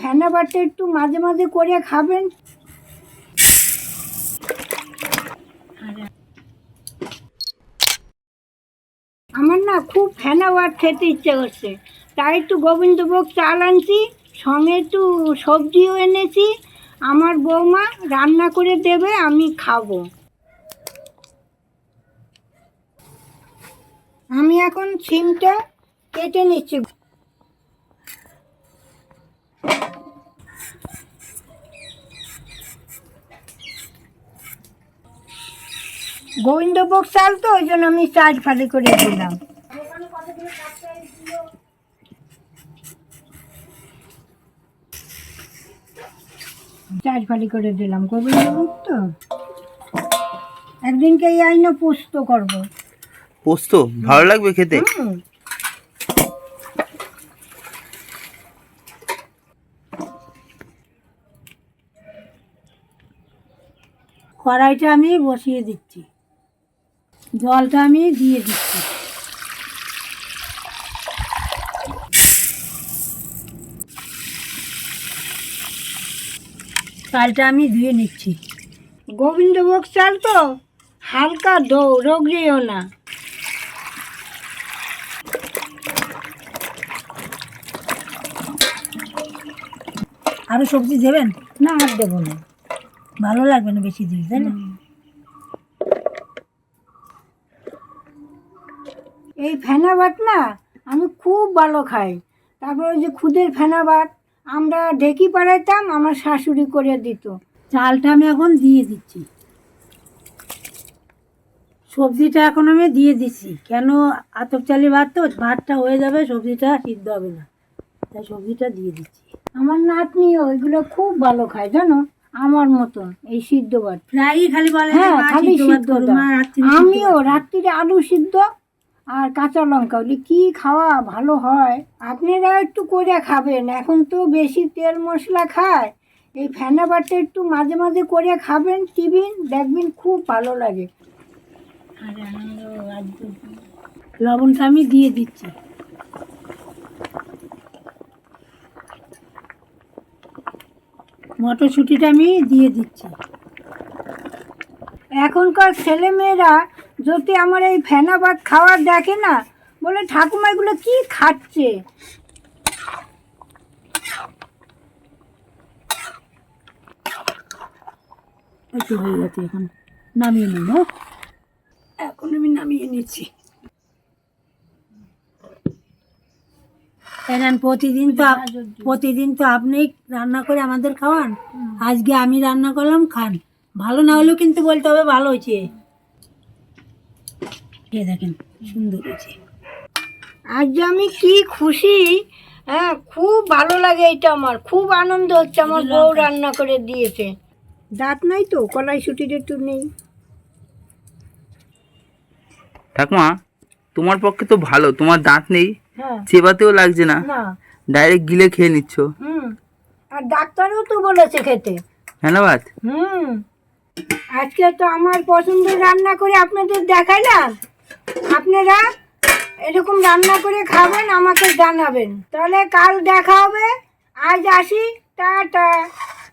ফেনা বাটটা একটু মাঝে মাঝে করে খাবেন। আমার না খুব ফেনা বাট খেতে ইচ্ছে করছে। তাই একটু গোবিন্দভোগ চাল আনছি, সঙ্গে একটু সবজিও এনেছি। আমার বৌমা রান্না করে দেবে, আমি খাব। আমি এখন সিমটা কেটে নিচ্ছি। গোবিন্দভোগ চাল তো ওই জন্য আমি চাল ফালি করে দিলাম। চাল ফালি করে দিলাম। গোবিন্দভোগ তো? একদিনকে এই আইনে পোস্ত করব। পোস্ত? ভালো লাগবে খেতে। কড়াইটা আমি বসিয়ে দিচ্ছি। জলটা আমি দিয়ে দিচ্ছি। চালটা আমি ধুয়ে নিচ্ছি। গোবিন্দভোগ চাল তো হালকা দৌ রোগড়িও না। আরও সবজি দেবেন? না আর দেবো না। ভালো লাগবে না বেশি দিলে তাই না? এই ফেনা ভাত না আমি খুব ভালো খাই। তারপর ওই যে খুদের ফেনা ভাত আমরা ঢেকি পাড়াইতাম আমার শাশুড়ি করে দিত। চালটা আমি এখন দিয়ে দিচ্ছি। সবজিটা এখন আমি দিয়ে দিচ্ছি। কেন আতপ চালি ভাত তো ভাতটা হয়ে যাবে সবজিটা সিদ্ধ হবে না। তাই সবজিটা দিয়ে দিচ্ছি। আমার নাতনিও ওইগুলো খুব ভালো খায় জানো? আমার মতন এই সিদ্ধ ভাত। প্রায়ই খালি বলে হ্যাঁ খালি সিদ্ধ আমিও রাত্রিরে আলু সিদ্ধ আর কাঁচা লঙ্কা বলি, কী খাওয়া ভালো হয়? আপনারা একটু করে খাবেন, এখন তো বেশি তেল মশলা খায়। এই ফেনা একটু মাঝে মাঝে করে খাবেন, টিফিন দেখবেন খুব ভালো লাগে। লবণটা আমি দিয়ে দিচ্ছি। মটরশুঁটিটা আমি দিয়ে দিচ্ছি। এখনকার ছেলে মেয়েরা যদি আমার এই ফেনা ভাত খাওয়ার দেখে না বলে ঠাকুমা এগুলো কি খাচ্ছে? একটু হয়ে গেছে এখন। নামিয়ে নেব এখন আমি নামিয়ে নিচ্ছি। কেন প্রতিদিন তো প্রতিদিন তো আপনি রান্না করে আমাদের খাওয়ান। আজকে আমি রান্না করলাম খান। ভালো না হলেও কিন্তু বলতে হবে ভালো হয়েছে। এ দেখেন সুন্দর হয়েছে। আজ আমি কি খুশি হ্যাঁ খুব ভালো লাগে এটা আমার খুব আনন্দ হচ্ছে আমার বউ রান্না করে দিয়েছে। দাঁত নাই তো কলাই ছুটির একটু নেই। ঠাকুমা তোমার পক্ষে তো ভালো তোমার দাঁত নেই হ্যাঁ। চেবাতেও লাগছে না। না। ডাইরেক্ট গিলে খেয়ে নিচ্ছ। হুম আর ডাক্তারও তো বলেছে খেতে। ধন্যবাদ। হুম। আজকে তো আমার পছন্দের রান্না করে আপনাদের দেখাইলাম আপনারা এরকম রান্না করে খাবেন, আমাকে জানাবেন। তাহলে কাল দেখা হবে। আজ আসি, টাটা।